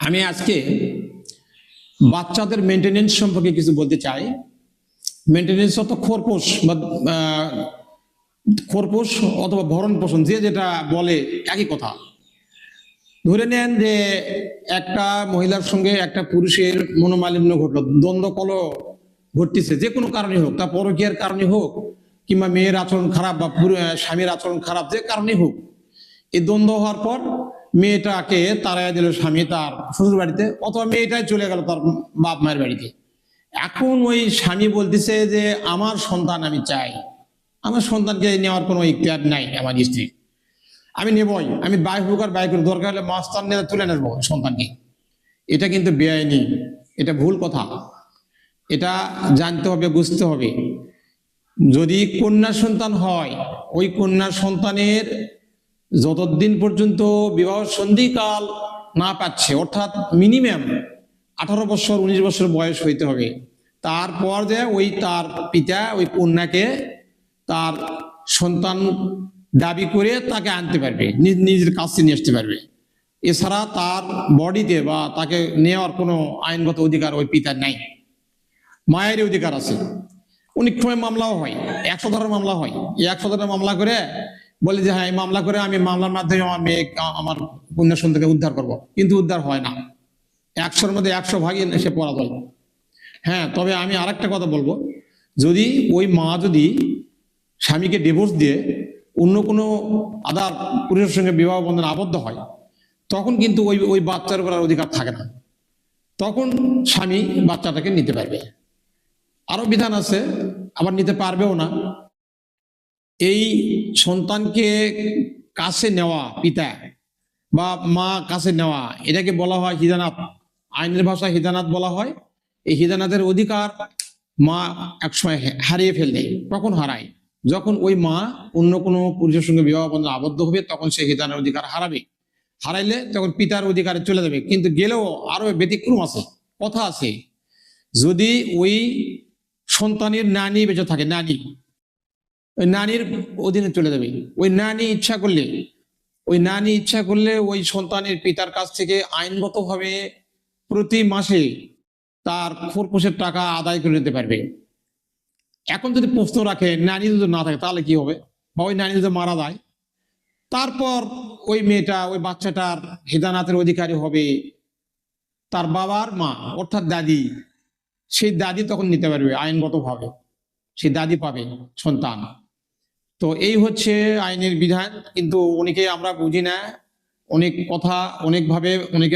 আমি আজকে বাচ্চাদের মেনটেনেন্স সম্পর্কে কিছু বলতে চাই। মেনটেনেন্স অত খোরপোষ বা খোরপোষ অথবা ভরণ পোষণ, যে যেটা বলে একই কথা। ধরে নেন যে একটা মহিলার সঙ্গে একটা পুরুষের মনোমালিন্য ঘটলো, দ্বন্দ্ব কল ঘটতেছে, যে কোনো কারণে হোক, তা পরকীয়ার কারণে হোক, কিংবা মেয়ের আচরণ খারাপ বা স্বামীর আচরণ খারাপ, যে কারণে হোক, এই দ্বন্দ্ব হওয়ার পর মেয়েটাকে তাড়াইয়া দিল স্বামী তার শ্বশুর বাড়িতে, অথবা মেয়েটাই চলে গেল তার বাপ মায়ের বাড়িতে। এখন ওই স্বামী বলতেছে যে, আমার সন্তান আমি চাই। আমার সন্তানকে নেওয়ার কোনো ইতিহার নাই আমার স্ত্রী। আমি নেবই, আমি বাইক হোক আর দরকার হলে মাস্তান নিয়ে তুলে নেব সন্তানকে। এটা কিন্তু বেআইনি, এটা ভুল কথা। এটা জানতে হবে, বুঝতে হবে। যদি কন্যা সন্তান হয়, ওই কন্যা সন্তানের যতদিন পর্যন্ত বিবাহ সন্ধিকাল না পাচ্ছে অর্থাৎ মিনিমাম আঠারো বছর, উনিশ বছর বয়স হইতে হবে। তারপর যে ওই তার পিতা, ওই কন্যাকে তার সন্তান দাবি করে তাকে আনতে পারবে, নিজ- নিজের কাছে নিয়ে আসতে পারবে। এছাড়া তার বডিতে বা তাকে নেওয়ার কোনো আইনগত অধিকার ওই পিতার নাই। মায়ের অধিকার আছে। অনেক সময় মামলাও হয়, একশো ধারার মামলা হয়। এই একশো ধারার মামলা করে বলে যে হ্যাঁ এই মামলা করে আমি মামলার মাধ্যমে আমার মেয়ে, আমার কন্যা সন্তানকে উদ্ধার করব। কিন্তু উদ্ধার হয় না। একশোর মধ্যে একশো ভাগই সে পরাজয় হ্যাঁ তবে আমি আরেকটা কথা বলব। যদি ওই মা যদি স্বামীকে ডিভোর্স দিয়ে অন্য কোনো আদার পুরুষের সঙ্গে বিবাহ বন্ধন আবদ্ধ হয়, তখন কিন্তু ওই ওই বাচ্চার উপর আর অধিকার থাকে না। তখন স্বামী বাচ্চাটাকে নিতে পারবে। আরও বিধান আছে, আবার নিতে পারবেও না। এই সন্তানকে কাছে নেওয়া পিতা বা মা কাছে নেওয়া, এটাকে বলা হয় হিদানাত। আইনের ভাষায় হিদানাত বলা হয়। এই হিদানাতের অধিকার মা একসময় হারিয়ে ফেললে কখন হারায়। যখন ওই মা অন্য কোনো পুরুষের সঙ্গে বিবাহ বন্ধন আবদ্ধ হবে, তখন সে হিদানের অধিকার হারাবে। হারাইলে তখন পিতার অধিকারে চলে যাবে। কিন্তু গেলেও আরও ব্যতিক্রম আছে, কথা আছে। যদি ওই সন্তানের নানি বেঁচে থাকে, নানি ওই নানির অধীনে চলে যাবে। ওই নানি ইচ্ছা করলে, ওই নানি ইচ্ছা করলে ওই সন্তানের পিতার কাছ থেকে আইনগতভাবে প্রতি মাসে তার খোরপোশের টাকা আদায় করে নিতে পারবে। এখন যদি প্রশ্ন রাখে, নানি যদি না থাকে, তাহলে কি হবে? বা ওই নানি যদি মারা যায়, তারপর ওই মেয়েটা, ওই বাচ্চাটার হেদানাতের অধিকারী হবে, তার বাবার মা, অর্থাৎ দাদি, সেই দাদি তখন নিতে পারবে আইনগতভাবে। সেই দাদি পাবে সন্তান। তো এই হচ্ছে আইনের বিধান কিন্তু অনেকে আমরা বুঝি না। অনেক কথা অনেকভাবে অনেকে